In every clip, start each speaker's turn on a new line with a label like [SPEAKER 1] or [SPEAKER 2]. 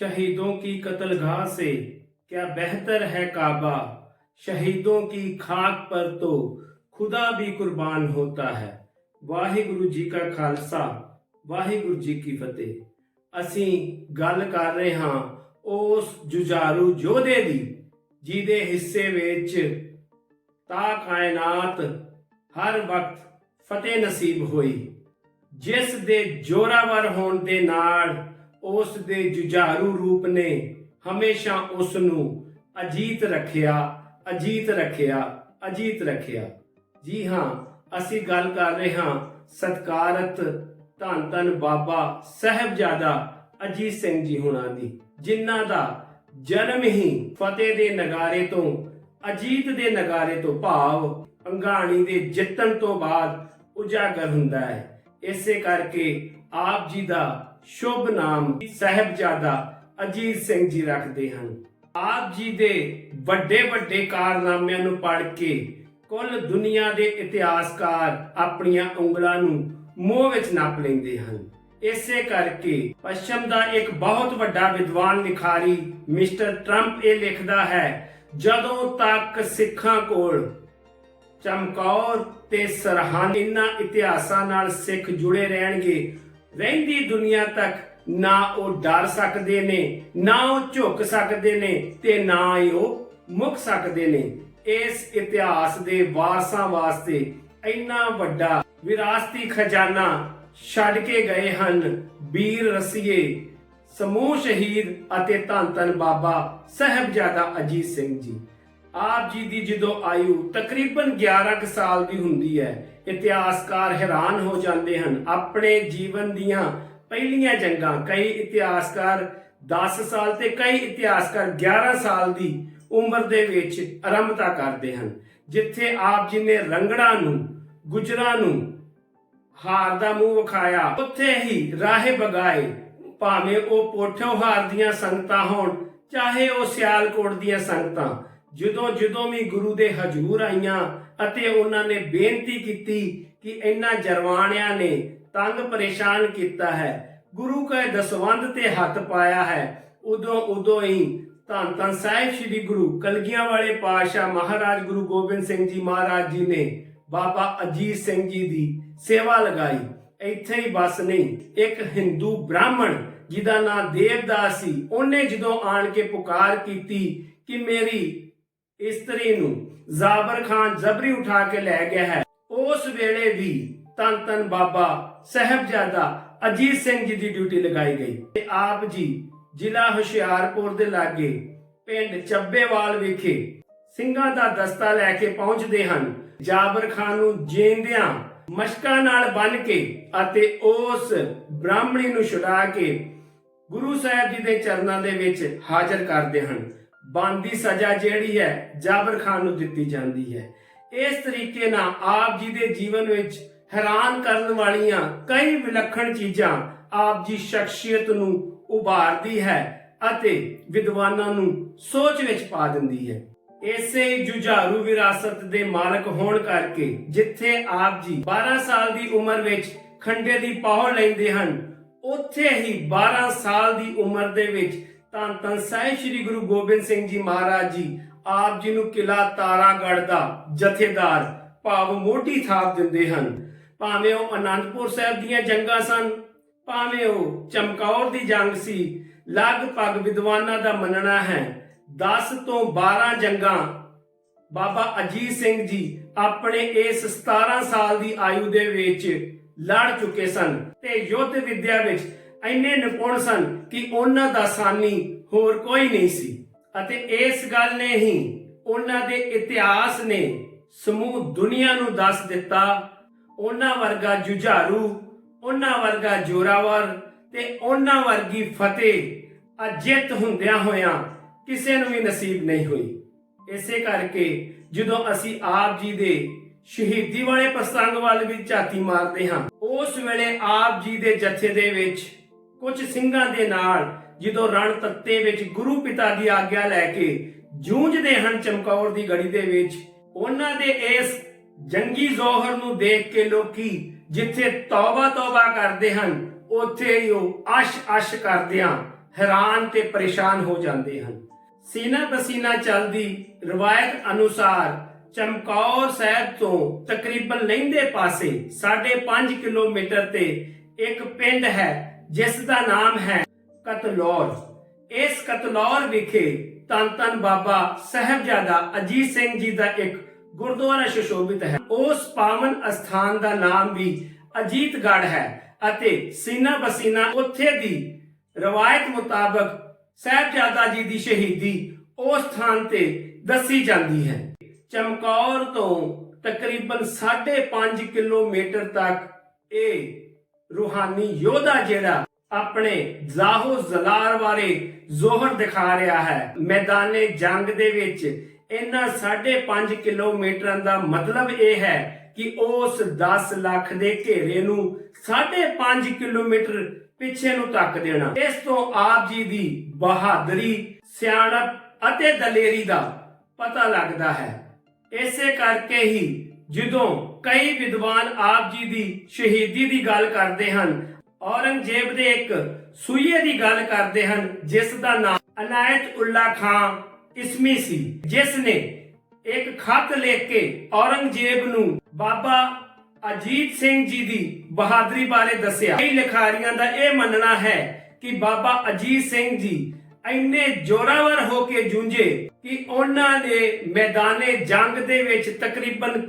[SPEAKER 1] शहीदों की कत्लगाह से क्या बेहतर है काबा शहीदों की खाक पर तो खुदा भी कुर्बान होता है ਵਾਹਿਗੁਰੂ ਜੀ ਕਾ ਖਾਲਸਾ ਵਾਹਿਗੁਰੂ ਜੀ ਕੀ ਫਤਿਹ ਅਸੀਂ ਗੱਲ ਕਰ ਰਹੇ ਹਾਂ ਉਸ ਜੁਝਾਰੂ ਯੋਧੇ ਦੀ ਜਿਹਦੇ ਹਿੱਸੇ ਵਿੱਚ ਤਾ ਕਾਇਨਾਤ ਹਰ ਵਕਤ ਫਤਿਹ ਨਸੀਬ ਹੋਈ ਜਿਸ ਦੇ ਜੋਰਾਵਰ ਹੋਣ ਦੇ ਨਾਲ ਉਸ ਦੇ ਜੁਝਾਰੂ ਰੂਪ ਨੇ ਹਮੇਸ਼ਾ ਉਸ ਨੂੰ ਅਜੀਤ ਰੱਖਿਆ ਅਜੀਤ ਰੱਖਿਆ ਅਜੀਤ ਰੱਖਿਆ। ਜੀ ਹਾਂ, ਅਸੀਂ ਗੱਲ ਕਰ ਰਹੇ ਹਾਂ, ਸਤਕਾਰਤ ਧੰਨ ਧੰਨ ਬਾਬਾ ਸਾਹਿਬਜ਼ਾਦਾ ਅਜੀਤ ਸਿੰਘ ਜੀ ਹੁਣਾਂ ਦੀ, ਜਿਨ੍ਹਾਂ ਦਾ ਜਨਮ ਹੀ ਫਤਿਹ ਦੇ ਨਗਾਰੇ ਤੋਂ, ਅਜੀਤ ਦੇ ਨਗਾਰੇ ਤੋਂ ਭਾਵ ਅੰਗਾਣੀ ਦੇ ਜਿੱਤਣ ਤੋਂ ਬਾਅਦ ਉਜਾਗਰ ਹੁੰਦਾ ਹੈ। ਇਸੇ ਕਰਕੇ ਆਪ ਜੀ ਦਾ ਸ਼ੁਭ ਨਾਮ ਸਾਹਿਬਜ਼ਾਦਾ ਅਜੀਤ ਸਿੰਘ ਜੀ ਰੱਖਦੇ ਹਨ। ਆਪ ਜੀ ਦੇ ਵੱਡੇ ਵੱਡੇ ਕਾਰਨਾਮਿਆਂ ਨੂੰ ਪੜ੍ਹ ਕੇ ਕੁੱਲ ਦੁਨੀਆ ਦੇ ਇਤਿਹਾਸਕਾਰ ਆਪਣੀਆਂ ਉਂਗਲਾਂ ਨੂੰ ਮੂੰਹ ਵਿੱਚ ਨੱਪ ਲੈਂਦੇ ਹਨ। ਇਸੇ ਕਰਕੇ ਪੱਛਮ ਦਾ ਇੱਕ ਬਹੁਤ ਵੱਡਾ ਵਿਦਵਾਨ ਲਿਖਾਰੀ ਮਿਸਟਰ ਟਰੰਪ ਇਹ ਲਿਖਦਾ ਹੈ, ਜਦੋਂ ਤੱਕ ਸਿੱਖਾਂ ਕੋਲ ਚਮਕੌਰ ਤੇ ਸਰਹੰਦ ਇਨ੍ਹਾਂ ਇਤਿਹਾਸਾਂ ਨਾਲ ਸਿੱਖ ਜੁੜੇ ਰਹਿਣਗੇ ਰਹਿੰਦੀ ਦੁਨੀਆ ਤੱਕ ਨਾ ਉਹ ਡਰ ਸਕਦੇ ਨੇ, ਨਾ ਉਹ ਝੁਕ ਸਕਦੇ ਨੇ ਤੇ ਨਾ ਹੀ ਉਹ ਮੁੱਕ ਸਕਦੇ ਨੇ। ਇਸ ਇਤਿਹਾਸ ਦੇ ਵਾਰਸਾਂ ਵਾਸਤੇ ਇੰਨਾ ਵੱਡਾ ਵਿਰਾਸਤੀ ਖਜ਼ਾਨਾ ਛੱਡ ਕੇ ਗਏ ਹਨ ਵੀਰ ਰਸੀਏ, ਸਮੂਹ ਸ਼ਹੀਦ ਅਤੇ ਧੰਨ ਧੰਨ ਬਾਬਾ ਸਾਹਿਬਜ਼ਾਦਾ ਅਜੀਤ ਸਿੰਘ ਜੀ। ਆਪ ਜੀ ਦੀ ਜਦੋਂ ਆਯੂ ਤਕਰੀਬਨ 11 ਕੁ ਸਾਲ ਦੀ ਹੁੰਦੀ ਹੈ ਇਤਿਹਾਸਕਾਰ ਹੈਰਾਨ ਹੋ ਜਾਂਦੇ ਹਨ। ਆਪਣੇ ਜੀਵਨ ਦੀਆਂ ਪਹਿਲੀਆਂ ਜੰਗਾਂ। ਕਈ ਇਤਿਹਾਸਕਾਰ 10 ਸਾਲ ਤੇ ਕਈ ਇਤਿਹਾਸਕਾਰ 11 ਸਾਲ ਦੀ ਉਮਰ ਦੇ ਵਿੱਚ ਆਰੰਭਤਾ ਕਰਦੇ ਹਨ। ਜਿੱਥੇ ਆਪ ਜੀ ਨੇ ਰੰਗੜਾ ਨੂੰ, ਗੁਜਰਾਂ ਨੂੰ ਹਾਰ ਦਾ ਮੂੰਹ ਵਿਖਾਇਆ। ਉੱਥੇ ਹੀ ਰਾਹੇ ਬਗਾਏ। ਭਾਵੇਂ ਉਹ ਪੋਠੋ ਹਾਰ ਦੀਆਂ ਸੰਗਤਾਂ ਹੋਣ, ਚਾਹੇ ਉਹ ਸਿਆਲਕੋਟ ਦੀਆਂ ਸੰਗਤਾਂ ਜਦੋਂ ਜਦੋਂ ਵੀ ਗੁਰੂ ਦੇ ਹਜੂਰ ਆਈਆਂ ਅਤੇ ਉਹਨਾਂ ਨੇ ਬੇਨਤੀ ਕੀਤੀ ਕਿ ਇਹਨਾਂ ਜਰਵਾਣਿਆਂ ਨੇ ਤੰਗ ਪਰੇਸ਼ਾਨ ਕੀਤਾ ਹੈ, ਗੁਰੂ ਕਾ ਦਸਵੰਦ ਤੇ ਹੱਥ ਪਾਇਆ ਹੈ, ਉਦੋਂ ਉਦੋਂ ਹੀ ਧੰਨ ਧੰਨ ਸਾਹਿਬ ਸ੍ਰੀ ਗੁਰੂ ਕਲਗੀਆਂ ਵਾਲੇ ਪਾਤਸ਼ਾਹ ਮਹਾਰਾਜ ਗੁਰੂ ਗੋਬਿੰਦ ਸਿੰਘ ਜੀ ਮਹਾਰਾਜ ਜੀ ਨੇ ਬਾਬਾ ਅਜੀਤ ਸਿੰਘ ਜੀ ਦੀ ਸੇਵਾ ਲਗਾਈ। ਇੱਥੇ ਹੀ ਬਸ ਨਹੀਂ, ਇੱਕ ਹਿੰਦੂ ਬ੍ਰਾਹਮਣ ਜਿਹਦਾ ਨਾਮ ਦੇਵਦਾਸ ਸੀ, ਉਹਨੇ ਜਦੋਂ ਆਣ ਕੇ ਪੁਕਾਰ ਕੀਤੀ ਕਿ ਮੇਰੀ ਇਸਤਰੀ ਨੂੰ ਜ਼ਾਬਰ ਖਾਨ ਜ਼ਬਰੀ ਉਠਾ ਕੇ ਲੈ ਗਿਆ ਹੈ। ਉਸ ਵੇਲੇ ਵੀ ਤਨ ਤਨ ਬਾਬਾ ਸਾਹਿਬਜ਼ਾਦਾ ਅਜੀਤ ਸਿੰਘ ਜੀ ਦੀ ਡਿਊਟੀ ਲਗਾਈ ਗਈ। ਤੇ ਆਪ ਜੀ ਜ਼ਿਲ੍ਹਾ ਹੁਸ਼ਿਆਰਪੁਰ ਦੇ ਲਾਗੇ ਪਿੰਡ ਚੱਬੇਵਾਲ ਵਿਖੇ ਸਿੰਘਾਂ ਦਾ ਦਸਤਾ ਲੈ ਕੇ ਪਹੁੰਚਦੇ ਹਨ। ਜਾਬਰ ਖਾਨ ਨੂੰ ਜੇਂਦਿਆਂ ਮਸ਼ਕਾਂ ਨਾਲ ਬੰਨ ਕੇ ਅਤੇ ਉਸ ਬ੍ਰਾਹਮਣੀ ਨੂੰ ਛੁਡਾ ਕੇ ਗੁਰੂ ਸਾਹਿਬ ਜੀ ਦੇ ਚਰਨਾਂ ਦੇ ਵਿੱਚ ਹਾਜ਼ਰ ਕਰਦੇ ਹਨ। ਬੰਦੀ ਸਜ਼ਾ ਜਿਹੜੀ ਹੈ, ਜਾਬਰ ਖਾਨ ਨੂੰ ਦਿੱਤੀ ਜਾਂਦੀ ਹੈ। ਇਸ ਤਰੀਕੇ ਨਾਲ ਆਪ ਜੀ ਦੇ ਜੀਵਨ ਵਿੱਚ ਹੈਰਾਨ ਕਰਨ ਵਾਲੀਆਂ ਕਈ ਵਿਲੱਖਣ ਚੀਜ਼ਾਂ ਆਪ ਜੀ ਸ਼ਖਸੀਅਤ ਨੂੰ ਉਭਾਰਦੀ ਹੈ ਅਤੇ ਵਿਦਵਾਨਾਂ ਨੂੰ ਸੋਚ ਵਿੱਚ ਪਾ ਦਿੰਦੀ ਹੈ। ਇਸੇ ਜੁਝਾਰੂ ਵਿਰਾਸਤ ਦੇ ਮਾਲਕ ਹੋਣ ਕਰਕੇ ਜਿੱਥੇ ਆਪ ਜੀ 12 ਸਾਲ ਦੀ ਉਮਰ ਵਿੱਚ ਖੰਡੇ ਦੀ ਪਹੁੰਚ ਲੈਂਦੇ ਹਨ, ਉੱਥੇ ਹੀ 12 ਸਾਲ ਦੀ ਉਮਰ ਦੇ ਵਿੱਚ ਧੰਨ ਧੰਨ ਸਾਹਿਬ ਸ੍ਰੀ ਗੁਰੂ ਗੋਬਿੰਦ ਸਿੰਘ ਜੀ ਮਹਾਰਾਜ ਜੀ, ਆਪ ਜੀ ਨੂੰ ਕਿਲਾ ਤਾਰਾਗੜ੍ਹ ਦਾ ਜਥੇਦਾਰ ਭਾਵ ਮੋਢੀ ਥਾਪ ਦਿੰਦੇ ਹਨ। ਭਾਵੇਂ ਉਹ ਅਨੰਦਪੁਰ ਸਾਹਿਬ ਦੀਆਂ ਜੰਗਾਂ ਸਨ, ਭਾਵੇਂ ਉਹ ਚਮਕੌਰ ਦੀ ਜੰਗ ਸੀ, ਲਗਭਗ ਵਿਦਵਾਨਾਂ ਦਾ ਮੰਨਣਾ ਹੈ 10 ਤੋਂ 12 ਜੰਗਾਂ ਬਾਬਾ ਅਜੀਤ ਸਿੰਘ ਜੀ ਆਪਣੇ ਇਸ 17 ਸਾਲ ਦੀ ਆਯੂ ਦੇ ਵਿੱਚ ਲੜ ਚੁੱਕੇ ਸਨ ਤੇ ਯੁੱਧ ਵਿਦਿਆ ਵਿੱਚ ਇੰਨੇ ਨਿਪੁੰਨ ਸਨ ਕਿ ਉਹਨਾਂ ਦਾ ਸਾਨੀ ਹੋਰ ਕੋਈ ਨਹੀਂ ਸੀ। ਅਤੇ ਇਸ ਗੱਲ ਨੇ ਹੀ ਉਹਨਾਂ ਦੇ ਇਤਿਹਾਸ ਨੇ ਸਮੂਹ ਦੁਨੀਆ ਨੂੰ ਦੱਸ ਦਿੱਤਾ। ਉਹਨਾਂ ਵਰਗਾ ਜੁਝਾਰੂ, ਉਹਨਾਂ ਵਰਗਾ ਜੋਰਾਵਰ ਤੇ ਉਹਨਾਂ ਵਰਗੀ ਫਤਿਹ ਅਜਿੱਤ ਹੁੰਦਿਆਂ ਹੋਇਆਂ ਕਿਸੇ ਨੂੰ ਵੀ ਨਸੀਬ ਨਹੀਂ ਹੋਈ। ਇਸੇ ਕਰਕੇ ਜਦੋਂ ਅਸੀਂ ਆਪ ਜੀ ਦੇ ਸ਼ਹੀਦੀ ਵਾਲੇ ਪ੍ਰਸੰਗ ਵੱਲ ਵੀ ਝਾਤੀ ਮਾਰਦੇ ਹਾਂ, ਉਸ ਵੇਲੇ ਆਪ ਜੀ ਦੇ ਜਥੇ ਦੇ ਵਿੱਚ ਕੁਝ ਸਿੰਘਾਂ ਦੇ ਨਾਲ ਜਦੋਂ ਰਣ ਤੱਤੇ ਵਿੱਚ ਗੁਰੂ ਪਿਤਾ ਦੀ ਆਗਿਆ ਲੈ ਕੇ ਜੂਝਦੇ ਹਨ ਚਮਕੌਰ ਦੀ ਗੜੀ ਦੇ ਵਿੱਚ, ਉਹਨਾਂ ਦੇ ਇਸ ਜੰਗੀ ਜ਼ੋਹਰ ਨੂੰ ਦੇਖ ਕੇ ਲੋਕੀ ਜਿੱਥੇ ਤੌਬਾ ਤੌਬਾ ਕਰਦੇ ਹਨ, ਉੱਥੇ ਹੀ ਉਹ ਅਸ਼ ਅਸ਼ ਕਰਦਿਆਂ ਹੈਰਾਨ ਤੇ ਪਰੇਸ਼ਾਨ ਹੋ ਜਾਂਦੇ ਹਨ। ਸੀਨਾ ਬਸੀਨਾ ਚੱਲਦੀ ਰਵਾਇਤ ਅਨੁਸਾਰ ਚਮਕੌਰ ਸਾਹਿਬ ਤੋਂ ਤਕਰੀਬਨ ਲਹਿੰਦੇ ਪਾਸੇ 5.5 ਕਿਲੋਮੀਟਰ ਤੇ ਇੱਕ ਪਿੰਡ ਹੈ ਜਿਸ ਦਾ ਨਾਮ ਹੈ ਕਤਲੌਰ। ਇਸ ਕਤਲੌਰ ਵਿਖੇ ਧੰਨ ਧੰਨ ਬਾਬਾ ਸਾਹਿਬਜ਼ਾਦਾ ਅਜੀਤ ਸਿੰਘ ਜੀ ਦਾ ਇੱਕ ਗੁਰਦੁਆਰਾ ਸ਼ੋਭਿਤ ਹੈ। ਉਸ ਪਾਵਨ ਅਸਥਾਨ ਦਾ ਨਾਮ ਵੀ ਅਜੀਤਗੜ੍ਹ ਹੈ ਅਤੇ ਸੀਨਾ ਬਸੀਨਾ ਉੱਥੇ ਦੀ ਰਵਾਇਤ ਮੁਤਾਬਕ ਸਾਹਿਬਜ਼ਾਦਾ ਜੀ ਦੀ ਸ਼ਹੀਦੀ ਉਸ ਸਥਾਨ ਤੇ ਦੱਸੀ ਜਾਂਦੀ ਹੈ। ਚਮਕੌਰ ਤੋਂ ਤਕਰੀਬਨ 5.5 ਕਿਲੋਮੀਟਰ ਤੱਕ ਇਹ ਰੂਹਾਨੀ ਯੋਧਾ ਜਿਹੜਾ ਆਪਣੇ ਜ਼ਾਹੋ ਜ਼ਲਾਰ ਬਾਰੇ ਜ਼ੋਹਰ ਦਿਖਾ ਰਿਹਾ ਹੈ। ਮੈਦਾਨੇ ਜੰਗ ਦੇ ਵਿੱਚ ਇਹਨਾਂ 5.5 ਕਿਲੋਮੀਟਰਾਂ ਦਾ ਮਤਲਬ ਇਹ ਹੈ ਕਿ ਉਸ 10 ਲੱਖ ਦੇ ਘੇਰੇ ਨੂੰ 5.5 ਕਿਲੋਮੀਟਰ ਪਿੱਛੇ ਨੂੰ ਧੱਕ ਦੇਣਾ। ਇਸ ਤੋਂ ਆਪ ਜੀ ਦੀ ਬਹਾਦਰੀ, ਸਿਆਣਪ ਅਤੇ ਦਲੇਰੀ ਦਾ ਪਤਾ ਲੱਗਦਾ ਹੈ। ਇਸੇ ਕਰਕੇ ਹੀ ਜਦੋਂ ਕਈ ਵਿਦਵਾਨ ਆਪ ਜੀ ਦੀ ਸ਼ਹੀਦੀ ਦੀ ਗੱਲ ਕਰਦੇ ਹਨ। ਔਰੰਗਜ਼ੇਬ ਦੇ ਇੱਕ ਸੂਈਏ ਦੀ ਗੱਲ ਕਰਦੇ ਹਨ, ਜਿਸ ਦਾ ਨਾਮ ਅਨਾਇਤ ਉੱਲਾ ਖਾਨ ਇਸਮੀ ਸੀ, ਜਿਸ ਨੇ ਇੱਕ ਖੱਤ ਲਿਖ ਕੇ ਔਰੰਗਜ਼ੇਬ ਨੂੰ ਬਾਬਾ ਅਜੀਤ ਸਿੰਘ ਜੀ ਦੀ ਬਹਾਦਰੀ ਬਾਰੇ ਦੱਸਿਆ। ਕਈ ਲਿਖਾਰੀਆਂ ਦਾ ਇਹ ਮੰਨਣਾ ਹੈ ਕਿ ਬਾਬਾ ਅਜੀਤ ਸਿੰਘ ਜੀ ਇੰਨੇ ਜ਼ੋਰਾਵਰ ਹੋ ਕੇ ਜੂਝੇ ਕਿ ਉਹਨਾਂ ਦੇ ਮੈਦਾਨੇ ਜੰਗ ਦੇ ਵਿੱਚ ਤਕਰੀਬਨ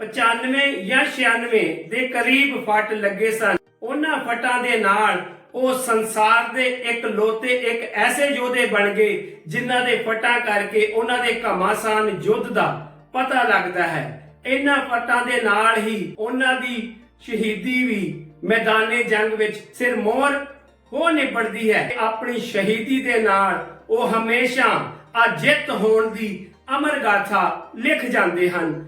[SPEAKER 1] 395 ਜਾਂ 96 ਦੇ ਕਰੀਬ ਫਟ ਲੱਗੇ ਸਨ। ਉਹਨਾਂ ਫਟਾਂ ਦੇ ਨਾਲ ਉਹ ਸੰਸਾਰ ਦੇ ਇੱਕ ਲੋਤੇ, ਇੱਕ ਐਸੇ ਯੋਧੇ ਬਣ ਗਏ, ਜਿਨ੍ਹਾਂ ਦੇ ਫਟਾਂ ਕਰਕੇ ਉਹਨਾਂ ਦੇ ਘਮਾਸਾਨ ਯੁੱਧ ਦਾ ਪਤਾ ਲੱਗਦਾ ਹੈ। ਇਹਨਾਂ ਫਟਾਂ ਦੇ ਨਾਲ ਹੀ ਉਹਨਾਂ ਦੀ ਸ਼ਹੀਦੀ ਵੀ ਮੈਦਾਨੇ ਜੰਗ ਵਿੱਚ ਸਿਰ ਮੋਹਰ ਹੋ ਨਿਬੜਦੀ ਹੈ। ਆਪਣੀ ਸ਼ਹੀਦੀ ਦੇ ਨਾਲ ਉਹ ਹਮੇਸ਼ਾ ਅਜਿੱਤ ਹੋਣ ਦੀ ਅਮਰ ਗਾਥਾ ਲਿਖ ਜਾਂਦੇ ਹਨ।